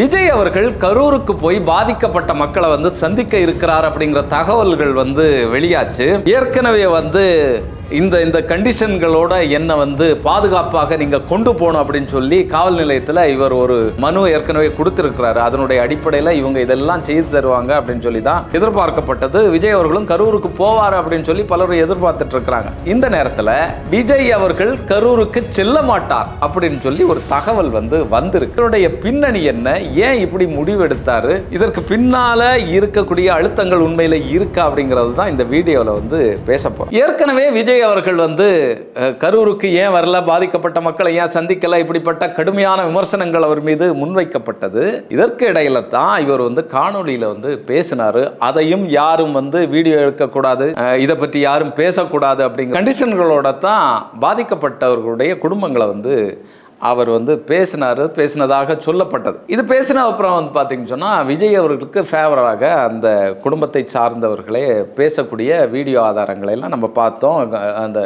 விஜய் அவர்கள் கரூருக்கு போய் பாதிக்கப்பட்ட மக்களை வந்து சந்திக்க இருக்கிறார் அப்படிங்கிற தகவல்கள் வந்து வெளியாச்சு. ஏற்கனவே வந்து இந்த இந்த கண்டிஷன்களோட என்னை வந்து பாதுகாப்பாக நீங்கள் கொண்டு போகணும் அப்படின்னு சொல்லி காவல் நிலையத்தில் இவர் ஒரு மனு ஏற்கனவே கொடுத்துருக்கிறாரு. அதனுடைய அடிப்படையில் இவங்க இதெல்லாம் செய்து தருவாங்க அப்படின்னு சொல்லி தான் எதிர்பார்க்கப்பட்டது. விஜய் அவர்களும் கரூருக்கு போவார் அப்படின்னு சொல்லி பலரும் எதிர்பார்த்துட்டு இருக்கிறாங்க இந்த நேரத்தில் விஜய் அவர்கள் கரூருக்கு செல்ல மாட்டார் அப்படின்னு சொல்லி ஒரு தகவல் வந்து வந்திருக்கு. இதனுடைய பின்னணி என்ன? ஏன் இப்படி முடிவெடுத்தாரு? இதற்கு பின்னால இருக்கக்கூடிய அழுத்தங்கள் உண்மையில் இருக்கா அப்படிங்கிறது தான் இந்த வீடியோவில் வந்து பேசப்போம் ஏற்கனவே விஜய் அவர்கள் வந்து கரூருக்கு ஏன் வரல பாதிக்கப்பட்ட மக்களை ஏன் சந்திக்கல இப்படிப்பட்ட கடுமையான விமர்சனங்கள் அவர் மீது முன்வைக்கப்பட்டது. இதற்கு இடையில தான் இவர் வந்து காணொளியில வந்து பேசினாரு. அதையும் யாரும் வந்து வீடியோ எடுக்கக்கூடாது அஹ், இதை பற்றி யாரும் பேசக்கூடாது அப்படிங்கிற கண்டிஷன்களோட தான் பாதிக்கப்பட்டவர்களுடைய குடும்பங்களை வந்து அவர் வந்து பேசினார் பேசினதாக சொல்லப்பட்டது. இது பேசின அப்புறம் வந்து பார்த்தீங்கன்னு சொன்னால் விஜய் அவர்களுக்கு ஃபேவராக அந்த குடும்பத்தை சார்ந்தவர்களே பேசக்கூடிய வீடியோ ஆதாரங்களை எல்லாம் நம்ம பார்த்தோம். அந்த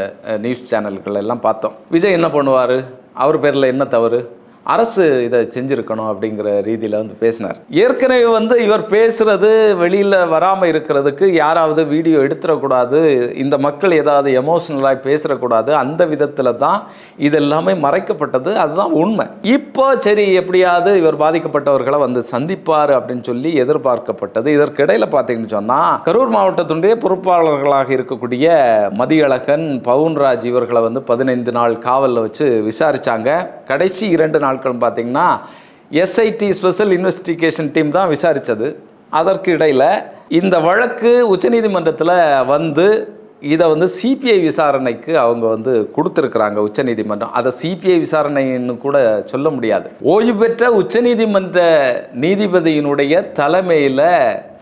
நியூஸ் சேனல்களெல்லாம் பார்த்தோம். விஜய் என்ன பண்ணுவார்? அவர் பேரில் என்ன தவறு? அரசு இதை செஞ்சுருக்கணும் அப்படிங்கிற ரீதியில் வந்து பேசினார். ஏற்கனவே வந்து இவர் பேசுகிறது வெளியில் வராமல் இருக்கிறதுக்கு யாராவது வீடியோ எடுத்துடக்கூடாது இந்த மக்கள் ஏதாவது எமோஷ்னலாக பேசுறக்கூடாது அந்த விதத்தில் தான் இது எல்லாமே மறைக்கப்பட்டது அதுதான் உண்மை. இப்போ சரி எப்படியாவது இவர் பாதிக்கப்பட்டவர்களை வந்து சந்திப்பார் அப்படின்னு சொல்லி எதிர்பார்க்கப்பட்டது. இதற்கிடையில் பார்த்தீங்கன்னு சொன்னால் கரூர் மாவட்டத்தினுடைய பொறுப்பாளர்களாக இருக்கக்கூடிய மதியழகன் பவுன்ராஜ் இவர்களை வந்து பதினைந்து நாள் காவலில் வச்சு விசாரித்தாங்க கடைசி இரண்டு நாள் நாட்களும் பார்த்தீங்கன்னா எஸ்ஐடி ஸ்பெஷல் இன்வெஸ்டிகேஷன் டீம் தான் விசாரித்தது அதற்கு இடையில் இந்த வழக்கு உச்சநீதிமன்றத்தில் வந்து இதை வந்து சிபிஐ விசாரணைக்கு அவங்க வந்து கொடுத்துருக்குறாங்க உச்சநீதிமன்றம். அதை சிபிஐ விசாரணைன்னு கூட சொல்ல முடியாது. ஓய்வு பெற்ற உச்சநீதிமன்ற நீதிபதியினுடைய தலைமையில்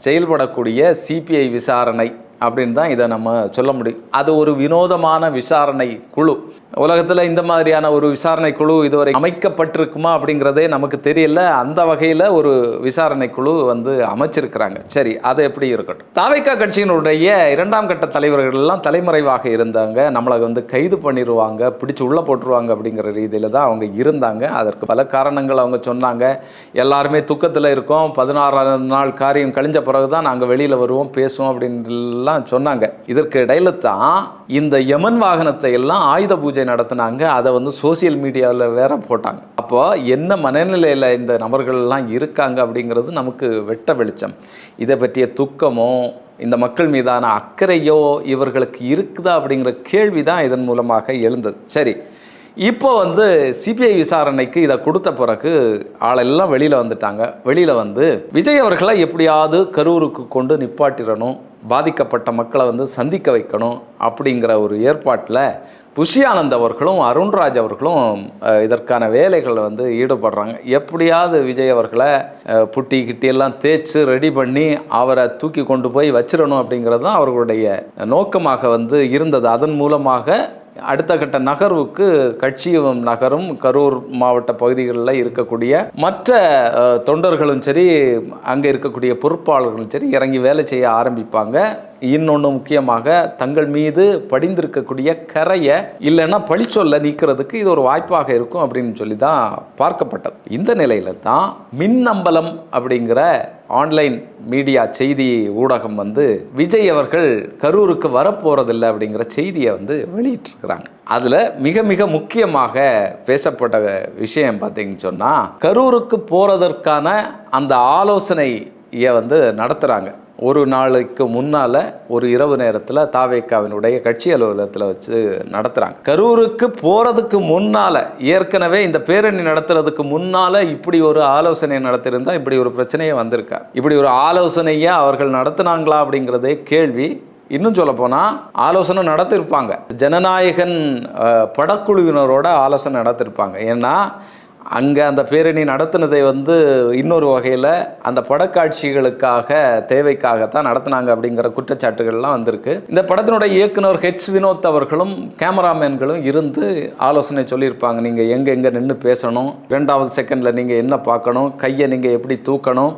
செயல்படக்கூடிய சிபிஐ விசாரணை அப்படின்னு தான் இதை நம்ம சொல்ல முடியும். அது ஒரு வினோதமான விசாரணை குழு. உலகத்தில் இந்த மாதிரியான ஒரு விசாரணை குழு இதுவரை அமைக்கப்பட்டிருக்குமா அப்படிங்கிறதே நமக்கு தெரியல. அந்த வகையில் ஒரு விசாரணை குழு வந்து அமைச்சிருக்கிறாங்க. சரி அது எப்படி இருக்கட்டும். தாவைக்கா கட்சியினுடைய இரண்டாம் கட்ட தலைவர்கள்லாம் தலைமறைவாக இருந்தாங்க. நம்மளை வந்து கைது பண்ணிடுவாங்க பிடிச்சு உள்ளே போட்டுருவாங்க அப்படிங்கிற ரீதியில் தான் அவங்க இருந்தாங்க. அதற்கு பல காரணங்கள் அவங்க சொன்னாங்க. எல்லாருமே துக்கத்தில் இருக்கோம். பதினாறாம் நாள் காரியம் கழிஞ்ச பிறகு தான் நாங்கள் வெளியில் வருவோம் பேசுவோம் அப்படின்லாம் சொன்னாங்க. இதற்கு இடையில தான் இந்த யமன் வாகனத்தை எல்லாம் ஆயுத பூஜை நடத்தினாங்க அதை வந்து சோசியல் மீடியாவில் வேற போட்டாங்க. அப்போ என்ன மனநிலையில் இந்த நபர்கள்லாம் இருக்காங்க அப்படிங்கிறது நமக்கு வெட்ட வெளிச்சம். இதை பற்றிய துக்கமோ இந்த மக்கள் மீதான அக்கறையோ இவர்களுக்கு இருக்குதா அப்படிங்கிற கேள்வி தான் இதன் மூலமாக எழுந்தது. சரி இப்போ வந்து சிபிஐ விசாரணைக்கு இதை கொடுத்த பிறகு ஆளெல்லாம் வெளியில் வந்துட்டாங்க. வெளியில் வந்து விஜய் அவர்களை எப்படியாவது கரூருக்கு கொண்டு நிப்பாட்டிடணும் பாதிக்கப்பட்ட மக்களை வந்து சந்திக்க வைக்கணும் அப்படிங்கிற ஒரு ஏற்பாட்டில் புஷியானந்த் அவர்களும் அருண்ராஜ் அவர்களும் இதற்கான வேலைகளில் வந்து ஈடுபடுறாங்க. எப்படியாவது விஜய் அவர்களை புட்டி கிட்டி எல்லாம் தேய்ச்சி ரெடி பண்ணி அவரை தூக்கி கொண்டு போய் வச்சிடணும் அப்படிங்கிறது தான் அவர்களுடைய நோக்கமாக வந்து இருந்தது. அதன் மூலமாக அடுத்த கட்ட நகர்வுக்கு கட்சியும் நகரும் கரூர் மாவட்ட பகுதிகளில் இருக்கக்கூடிய மற்ற தொண்டர்களும் சரி அங்கே இருக்கக்கூடிய பொறுப்பாளர்களும் சரி இறங்கி வேலை செய்ய ஆரம்பிப்பாங்க. இன்னொன்று முக்கியமாக தங்கள் மீது படிந்திருக்கக்கூடிய கரையை இல்லைன்னா பழிச்சொல்ல நீக்கிறதுக்கு இது ஒரு வாய்ப்பாக இருக்கும் அப்படின்னு சொல்லி தான் பார்க்கப்பட்டது. இந்த நிலையில தான் மின்னம்பலம் அப்படிங்கிற ஆன்லைன் மீடியா செய்தி ஊடகம் வந்து விஜய் அவர்கள் கரூருக்கு வரப்போறதில்லை அப்படிங்கிற செய்தியை வந்து வெளியிட்டிருக்கிறாங்க. அதில் மிக மிக முக்கியமாக பேசப்பட்ட விஷயம் பார்த்தீங்கன்னு சொன்னால் கரூருக்கு போகிறதற்கான அந்த ஆலோசனையை வந்து நடத்துகிறாங்க ஒரு நாளைக்கு முன்னால் ஒரு இரவு நேரத்தில் தாவேக்காவினுடைய கட்சி அலுவலகத்தில் வச்சு நடத்துகிறாங்க கரூருக்கு போகிறதுக்கு முன்னால் ஏற்கனவே இந்த பேரணி நடத்துறதுக்கு முன்னால் இப்படி ஒரு ஆலோசனை நடத்தியிருந்தால் இப்படி ஒரு பிரச்சனையே வந்திருக்கா இப்படி ஒரு ஆலோசனையை அவர்கள் நடத்துனாங்களா அப்படிங்கிறதே கேள்வி. இன்னும் சொல்லப்போனால் ஆலோசனை நடத்திருப்பாங்க. ஜனநாயகன் படக்குழுவினரோட ஆலோசனை நடத்திருப்பாங்க. ஏன்னா அங்கே அந்த பேரணி நடத்தினதை வந்து இன்னொரு வகையில் அந்த படக்காட்சிகளுக்காக தேவைக்காகத்தான் நடத்தினாங்க அப்படிங்கிற குற்றச்சாட்டுகள்லாம் வந்திருக்கு. இந்த படத்தினுடைய இயக்குனர் ஹெச் வினோத் அவர்களும் கேமராமேன்களும் இருந்து ஆலோசனை சொல்லியிருப்பாங்க. நீங்கள் எங்கே எங்கே நின்று பேசணும் ரெண்டாவது செகண்டில் நீங்கள் என்ன பார்க்கணும் கையை நீங்கள் எப்படி தூக்கணும்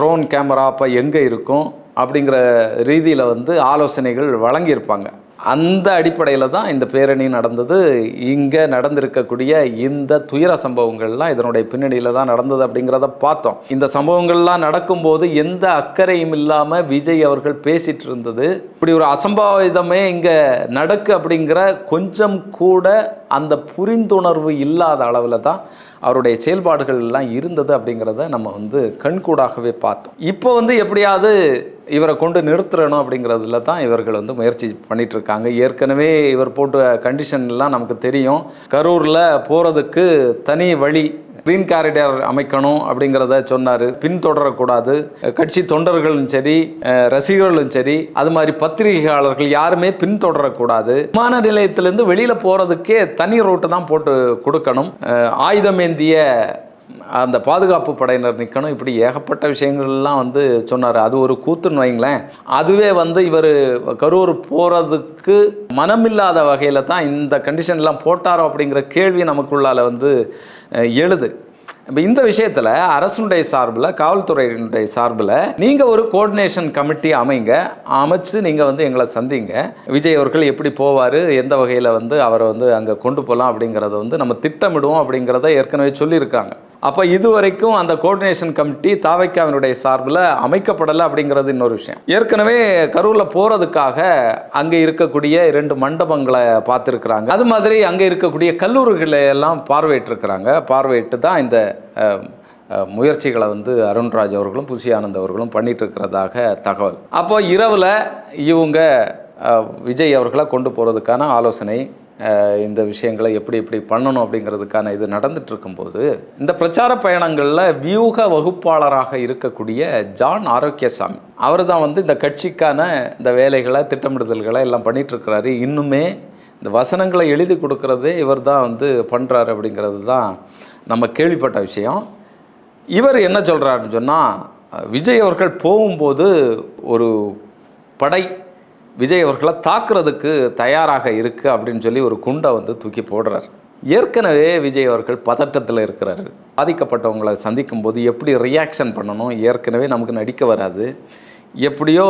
ட்ரோன் கேமரா அப்போ எங்கே இருக்கும் அப்படிங்கிற ரீதியில் வந்து ஆலோசனைகள் வழங்கியிருப்பாங்க. அந்த அடிப்படையில் தான் இந்த பேரணி நடந்தது. இங்கே நடந்திருக்கக்கூடிய இந்த துயர சம்பவங்கள்லாம் இதனுடைய பின்னணியில் தான் நடந்தது அப்படிங்கிறத பார்த்தோம். இந்த சம்பவங்கள்லாம் நடக்கும்போது எந்த அக்கறையும் இல்லாமல் விஜய் அவர்கள் பேசிட்டு இருந்தது. இப்படி ஒரு அசம்பாவிதமே இங்கே நடக்கு அப்படிங்கிற கொஞ்சம் கூட அந்த புரிந்துணர்வு இல்லாத அளவில் தான் அவருடைய செயல்பாடுகள் எல்லாம் இருந்தது அப்படிங்கிறத நம்ம வந்து கண்கூடாகவே பார்த்தோம். இப்போ வந்து எப்படியாவது இவரை கொண்டு நிறுத்துறணும் அப்படிங்கிறதுல தான் இவர்கள் வந்து முயற்சி பண்ணிகிட்ருக்காங்க ஏற்கனவே இவர் போட்ட கண்டிஷன்லாம் நமக்கு தெரியும். கரூரில் போகிறதுக்கு தனி வழி கிரீன் காரிடார் அமைக்கணும் அப்படிங்கிறத சொன்னார். பின்தொடரக்கூடாது. கட்சி தொண்டர்களும் சரி ரசிகர்களும் சரி அது மாதிரி பத்திரிகையாளர்கள் யாருமே பின்தொடரக்கூடாது. விமான நிலையத்திலேருந்து வெளியில் போகிறதுக்கே தனி ரோட்டு தான் போட்டு கொடுக்கணும். ஆயுதம் ஆயுதமேந்திய அந்த பாதுகாப்பு படையினர் நிற்கணும் இப்படி ஏகப்பட்ட விஷயங்கள்லாம் வந்து சொன்னார். அது ஒரு கூத்துன்னு வைங்களேன். அதுவே வந்து இவர் கரூர் போகிறதுக்கு மனமில்லாத வகையில் தான் இந்த கண்டிஷன்லாம் போட்டாரோ அப்படிங்கிற கேள்வி நமக்குள்ளால வந்து எழுது. இப்போ இந்த விஷயத்தில் அரசுடைய சார்பில் காவல்துறையினுடைய சார்பில் நீங்கள் ஒரு கோஆர்டினேஷன் கமிட்டி அமைங்க. அமைச்சு நீங்கள் வந்து எங்களை சந்திங்க. விஜய் அவர்கள் எப்படி போவார்? எந்த வகையில் வந்து அவரை வந்து அங்கே கொண்டு போகலாம் அப்படிங்கிறத வந்து நம்ம திட்டமிடுவோம் அப்படிங்கிறத ஏற்கனவே சொல்லியிருக்காங்க. அப்போ இதுவரைக்கும் அந்த கோஆர்டினேஷன் கமிட்டி தாவைக்காவினுடைய சார்பில் அமைக்கப்படலை அப்படிங்கிறது இன்னொரு விஷயம். ஏற்கனவே கரூரில் போகிறதுக்காக அங்கே இருக்கக்கூடிய இரண்டு மண்டபங்களை பார்த்துருக்குறாங்க. அது மாதிரி அங்கே இருக்கக்கூடிய கல்லூரிகளை எல்லாம் பார்வையிட்டிருக்கிறாங்க. பார்வையிட்டு தான் இந்த முயற்சிகளை வந்து அருண்ராஜ் அவர்களும் புசியானந்த் அவர்களும் பண்ணிட்டு இருக்கிறதாக தகவல். அப்போ இரவில் இவங்க விஜய் அவர்களை கொண்டு போகிறதுக்கான ஆலோசனை இந்த விஷயங்களை எப்படி எப்படி பண்ணணும் அப்படிங்கிறதுக்கான இது நடந்துட்டு இருக்கும்போது இந்த பிரச்சார பயணங்களில் வியூக வகுப்பாளராக இருக்கக்கூடிய ஜான் ஆரோக்கியசாமி அவர் தான் வந்து இந்த கட்சிக்கான இந்த வேலைகளை திட்டமிடுதல்களை எல்லாம் பண்ணிகிட்ருக்கிறாரு. இன்னுமே இந்த வசனங்களை எழுதி கொடுக்கறதே இவர் தான் வந்து பண்ணுறாரு அப்படிங்கிறது தான் நம்ம கேள்விப்பட்ட விஷயம். இவர் என்ன சொல்கிறாருன்னு சொன்னால் விஜய் அவர்கள் போகும்போது ஒரு படை விஜய் அவர்களை தாக்குறதுக்கு தயாராக இருக்குது அப்படின்னு சொல்லி ஒரு குண்டை வந்து தூக்கி போடுறார். ஏற்கனவே விஜய் அவர்கள் பதட்டத்தில் இருக்கிறாரு. பாதிக்கப்பட்டவங்களை சந்திக்கும் போது எப்படி ரியாக்ஷன் பண்ணணும்? ஏற்கனவே நமக்கு நடிக்க வராது. எப்படியோ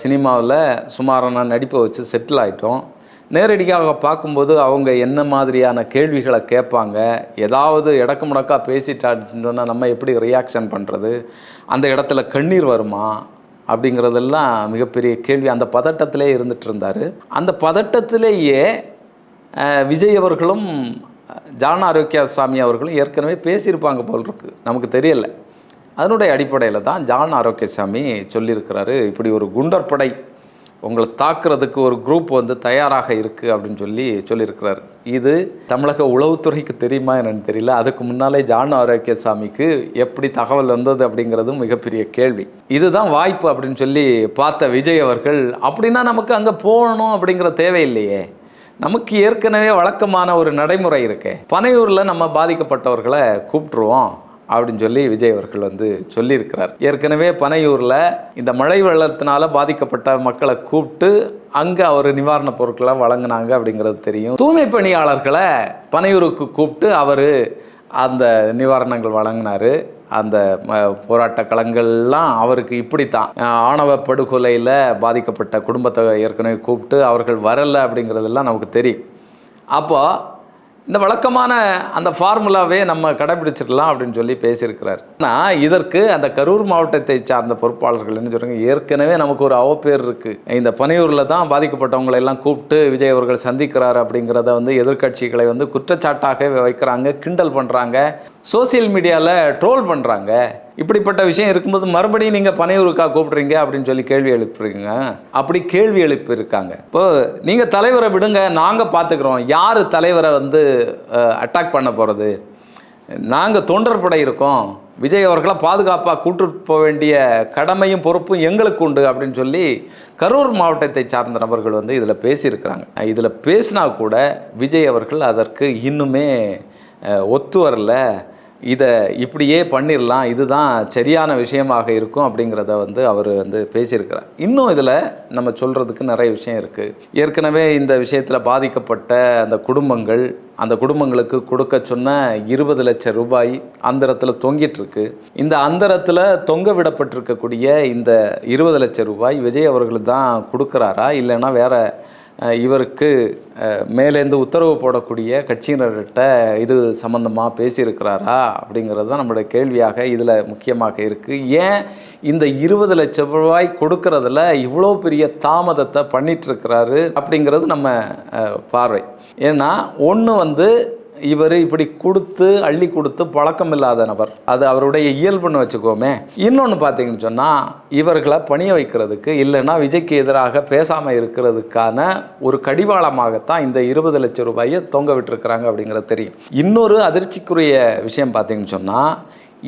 சினிமாவில் சுமாரான நடிப்பை வச்சு செட்டில் ஆகிட்டோம் நேரடியாக பார்க்கும்போது அவங்க என்ன மாதிரியான கேள்விகளை கேட்பாங்க? ஏதாவது இடக்கு முடக்கா பேசிட்டான்னு சொன்னால் நம்ம எப்படி ரியாக்ஷன் பண்ணுறது அந்த இடத்துல கண்ணீர் வருமா? அப்படிங்கிறதெல்லாம் மிகப்பெரிய கேள்வி. அந்த பதட்டத்திலே இருந்துட்டு இருந்தார் அந்த பதட்டத்திலேயே விஜய் அவர்களும் ஜான ஆரோக்கியசாமி அவர்களும் ஏற்கனவே பேசியிருப்பாங்க போல் இருக்கு நமக்கு தெரியல. அதனுடைய அடிப்படையில் தான் ஜான் ஆரோக்கியசாமி சொல்லியிருக்கிறாரு. இப்படி ஒரு குண்டர் படை உங்களை தாக்குறதுக்கு ஒரு குரூப் வந்து தயாராக இருக்குது அப்படின்னு சொல்லி சொல்லியிருக்கிறார். இது தமிழக உளவுத்துறைக்கு தெரியுமா என்னன்னு தெரியல. அதுக்கு முன்னாலே ஜான் ஆரோக்கியசாமிக்கு எப்படி தகவல் வந்தது அப்படிங்கிறதும் மிகப்பெரிய கேள்வி. இதுதான் வாய்ப்பு அப்படின்னு சொல்லி பார்த்த விஜய் அவர்கள் அப்படின்னா நமக்கு அங்கே போகணும் அப்படிங்கிற தேவையில்லையே. நமக்கு ஏற்கனவே வழக்கமான ஒரு நடைமுறை இருக்கு. பனையூரில் நம்ம பாதிக்கப்பட்டவர்களை கூப்பிட்ருவோம் அப்படின்னு சொல்லி விஜய் அவர்கள் வந்து சொல்லியிருக்கிறார். ஏற்கனவே பனையூரில் இந்த மழை வெள்ளத்தினால பாதிக்கப்பட்ட மக்களை கூப்பிட்டு அங்கே அவர் நிவாரணப் பொருட்களை வழங்கினாங்க அப்படிங்கிறது தெரியும். தூய்மை பணியாளர்களை பனையூருக்கு கூப்பிட்டு அவர் அந்த நிவாரணங்கள் வழங்கினாரு. அந்த ம, போராட்ட களங்கள்லாம் அவருக்கு இப்படித்தான். ஆணவ படுகொலையில் பாதிக்கப்பட்ட குடும்பத்தை ஏற்கனவே கூப்பிட்டு அவர்கள் வரலை அப்படிங்கிறதெல்லாம் நமக்கு தெரியும். அப்போது இந்த வழக்கமான அந்த ஃபார்முலாவே நம்ம கடைபிடிச்சிடலாம் அப்படின்னு சொல்லி பேசியிருக்கிறார். ஆனால் இதற்கு அந்த கரூர் மாவட்டத்தை சார்ந்த பொறுப்பாளர்கள் என்ன சொல்கிறாங்க ஏற்கனவே நமக்கு ஒரு அவப்பேர் இருக்குது இந்த பனையூரில் தான் பாதிக்கப்பட்டவங்களை எல்லாம் கூப்பிட்டு விஜய் அவர்கள் சந்திக்கிறார் அப்படிங்கிறத வந்து எதிர்க்கட்சிகளை வந்து குற்றச்சாட்டாக வைக்கிறாங்க கிண்டல் பண்ணுறாங்க சோசியல் மீடியாவில் ட்ரோல் பண்ணுறாங்க இப்படிப்பட்ட விஷயம் இருக்கும்போது மறுபடியும் நீங்கள் பனையூருக்கா கூப்பிடுறீங்க அப்படின்னு சொல்லி கேள்வி எழுப்புறீங்க. அப்படி கேள்வி எழுப்பியிருக்காங்க. இப்போ நீங்கள் தலைவரை விடுங்க நாங்கள் பார்த்துக்குறோம் யார் தலைவரை வந்து அட்டாக் பண்ண போகிறது நாங்கள் தொண்டர் படை இருக்கோம். விஜய் அவர்களை பாதுகாப்பாக கூட்டு போக வேண்டிய கடமையும் பொறுப்பும் எங்களுக்கு உண்டு அப்படின்னு சொல்லி கரூர் மாவட்டத்தை சார்ந்த நபர்கள் வந்து இதில் பேசியிருக்கிறாங்க. இதில் பேசினா கூட விஜய் அவர்கள் அதற்கு இன்னுமே ஒத்து வரல. இதை இப்படியே பண்ணிடலாம் இதுதான் சரியான விஷயமாக இருக்கும் அப்படிங்கிறத வந்து அவர் வந்து பேசியிருக்கிறார். இன்னும் இதில் நம்ம சொல்கிறதுக்கு நிறைய விஷயம் இருக்குது ஏற்கனவே இந்த விஷயத்தில் பாதிக்கப்பட்ட அந்த குடும்பங்கள் அந்த குடும்பங்களுக்கு கொடுக்க சொன்ன இருபது லட்சம் ரூபாய் அந்தரத்தில் தொங்கிட்டுருக்கு இந்த அந்தரத்தில் தொங்க விடப்பட்டிருக்கக்கூடிய இந்த இருபது லட்சம் ரூபாய் விஜய் அவர்களுக்கு தான் கொடுக்குறாரா? இல்லைன்னா வேற இவருக்கு மேலேருந்து மேலேந்து உத்தரவு போடக்கூடிய கட்சியினர்கிட்ட இது சம்மந்தமாக பேசியிருக்கிறாரா அப்படிங்கிறது தான் நம்மளுடைய கேள்வியாக இதில் முக்கியமாக இருக்குது ஏன் இந்த இருபது லட்சம் ரூபாய் கொடுக்கறதுல இவ்வளோ பெரிய தாமதத்தை பண்ணிட்டுருக்கிறாரு அப்படிங்கிறது நம்ம பார்வை. ஏன்னா ஒன்று வந்து இவர் இப்படி கொடுத்து அள்ளி கொடுத்து பழக்கம் இல்லாத நபர். அது அவருடைய இயல்புன்னு வச்சுக்கோமே. இன்னொன்று பார்த்தீங்கன்னு சொன்னால் இவர்களை பணிய வைக்கிறதுக்கு இல்லைன்னா விஜய்க்கு எதிராக பேசாமல் இருக்கிறதுக்கான ஒரு கடிவாளமாகத்தான் இந்த இருபது லட்சம் ரூபாயை தொங்க விட்டுருக்குறாங்க அப்படிங்கிறது தெரியும். இன்னொரு அதிர்ச்சிக்குரிய விஷயம் பார்த்தீங்கன்னு சொன்னால்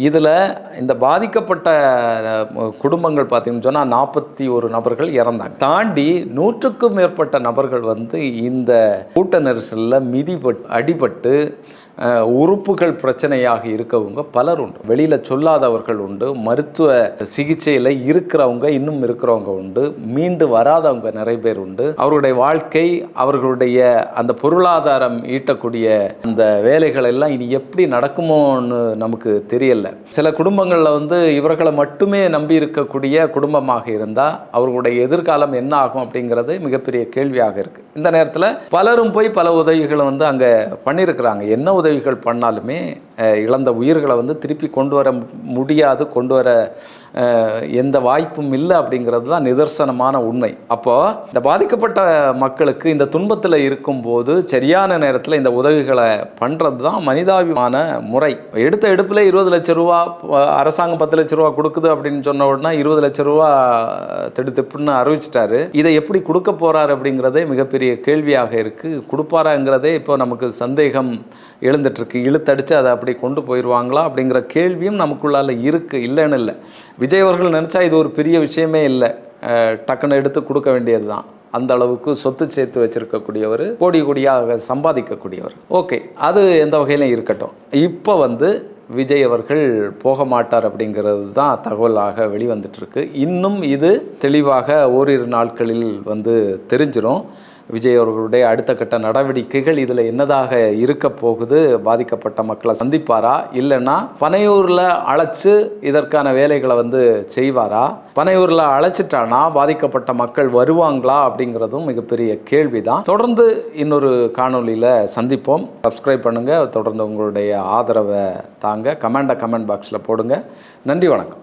இதில் இந்த பாதிக்கப்பட்ட குடும்பங்கள் பார்த்தீங்கன்னு சொன்னால் நாற்பத்தி ஒரு நபர்கள் இறந்தாங்க. தாண்டி நூற்றுக்கும் மேற்பட்ட நபர்கள் வந்து இந்த கூட்ட நெரிசலில் மிதிப்பட்டு அடிபட்டு உறுப்புகள் பிரச்சனையாக இருக்கவங்க பலர் உண்டு. வெளியில் சொல்லாதவர்கள் உண்டு மருத்துவ சிகிச்சையில் இருக்கிறவங்க இன்னும் இருக்கிறவங்க உண்டு மீண்டு வராதவங்க நிறைய பேர் உண்டு. அவருடைய வாழ்க்கை அவர்களுடைய அந்த பொருளாதாரம் ஈட்டக்கூடிய அந்த வேலைகள் எல்லாம் இனி எப்படி நடக்குமோன்னு நமக்கு தெரியல. சில குடும்பங்களில் வந்து இவர்களை மட்டுமே நம்பி இருக்கக்கூடிய குடும்பமாக இருந்தால் அவர்களுடைய எதிர்காலம் என்ன ஆகும் அப்படிங்கிறது மிகப்பெரிய கேள்வியாக இருக்குது இந்த நேரத்தில் பலரும் போய் பல உதவிகளை வந்து அங்கே பண்ணியிருக்கிறாங்க. என்ன உதவிகள் பண்ணாலுமே இழந்த உயிர்களை வந்து திருப்பி கொண்டு வர முடியாது கொண்டு வர எந்த வாய்ப்பும் இல்லை அப்படிங்கிறது தான் நிதர்சனமான உண்மை. அப்போது இந்த பாதிக்கப்பட்ட மக்களுக்கு இந்த துன்பத்தில் இருக்கும்போது சரியான நேரத்தில் இந்த உதவிகளை பண்ணுறது தான் மனிதாபிமான முறை. எடுத்த எடுப்பில் இருபது லட்ச ரூபா அரசாங்கம் பத்து லட்ச ரூபா கொடுக்குது அப்படின்னு சொன்ன உடனே இருபது லட்ச ரூபா திடுத்திப்புன்னு அறிவிச்சிட்டாரு. இதை எப்படி கொடுக்க போகிறார் அப்படிங்கிறதே மிகப்பெரிய கேள்வியாக இருக்குது கொடுப்பாராங்கிறதே இப்போ நமக்கு சந்தேகம் எழுந்துட்டுருக்கு இழுத்தடிச்சு அதை அப்படி கொண்டு போயிடுவாங்களா அப்படிங்கிற கேள்வியும் நமக்குள்ளால இருக்கு இல்லைன்னு இல்லை. விஜய் அவர்கள் நினச்சா இது ஒரு பெரிய விஷயமே இல்லை. டக்குன்னு எடுத்து கொடுக்க வேண்டியது தான் அந்த அளவுக்கு சொத்து சேர்த்து வச்சிருக்கக்கூடியவர் கோடி கோடியாக சம்பாதிக்கக்கூடியவர். ஓகே அது எந்த வகையிலும் இருக்கட்டும். இப்போ வந்து விஜய் அவர்கள் போக மாட்டார் அப்படிங்கிறது தான் தகவலாக வெளிவந்துட்டுருக்கு இன்னும் இது தெளிவாக ஓரிரு நாட்களில் வந்து தெரிஞ்சிடும் விஜய் அவர்களுடைய அடுத்த கட்ட நடவடிக்கைகள் இதில் என்னதாக இருக்க போகுது? பாதிக்கப்பட்ட மக்களை சந்திப்பாரா? இல்லைன்னா பனையூரில் அழைச்சு இதற்கான வேலைகளை வந்து செய்வாரா? பனையூரில் அழைச்சிட்டானா? பாதிக்கப்பட்ட மக்கள் வருவாங்களா? அப்படிங்கிறதும் மிகப்பெரிய கேள்வி தான் தொடர்ந்து இன்னொரு காணொளியில் சந்திப்போம். சப்ஸ்கிரைப் பண்ணுங்கள் தொடர்ந்து உங்களுடைய ஆதரவை தாங்க. கமெண்டை கமெண்ட் பாக்ஸில் போடுங்க. நன்றி வணக்கம்.